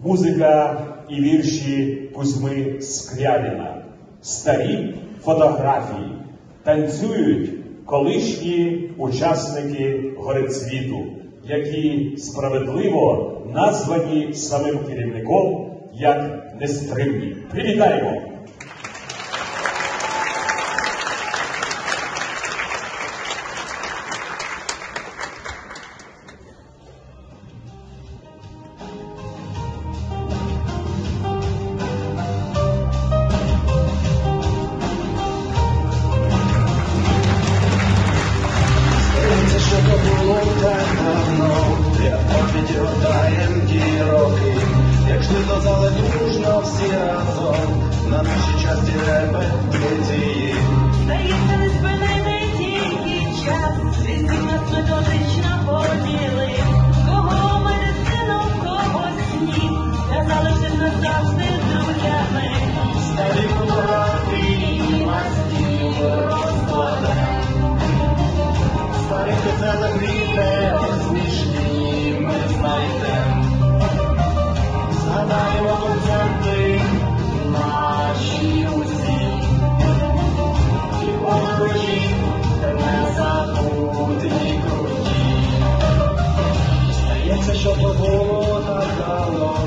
музика і вірші Кузьми Скрябіна, старі фотографії, танцюють колишні учасники горецвіту, які справедливо названі самим керівником як нестримні. Привітаємо! Дружно всі разом, на наші часті репетиції. Здається, не спинити тільки час, світів нас методично поділи. Кого медицину, когось ні, та залишив нас завжди друзями. Старі фотографії на стіл розкладемо. Старі пісенних відео Здається, що то було так давно,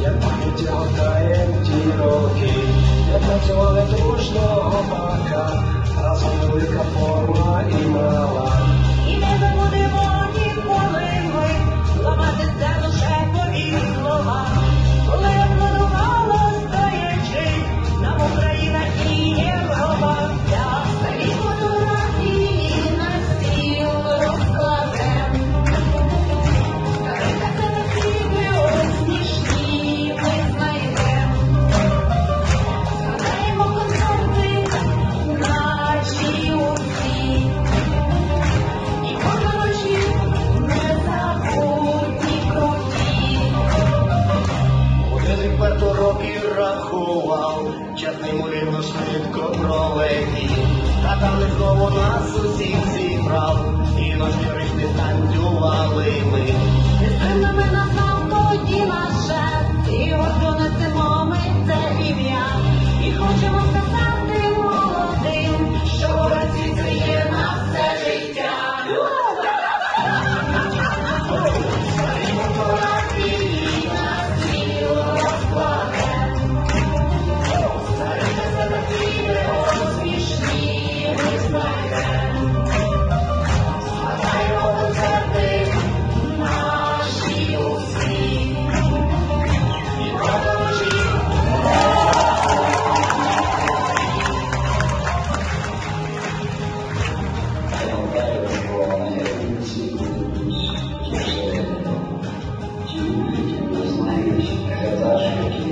як пам'яті гортаєм ті роки, як працювали дружного бака, разом велика форма і мала. Швидко пролетів. Та не знову нас усіх зібрав, і ночі рижди танцювали ми.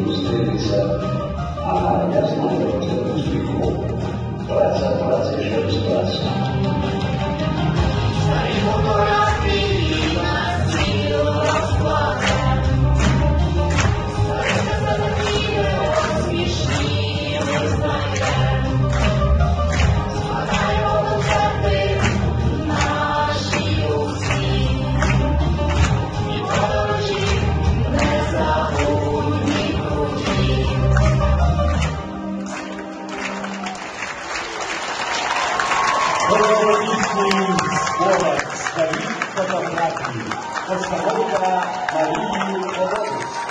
А я знаю, що це успіху. Праця, праця, ще раз праця. Геологічний зборок старі фотографії, постановка Марії Володимирівни.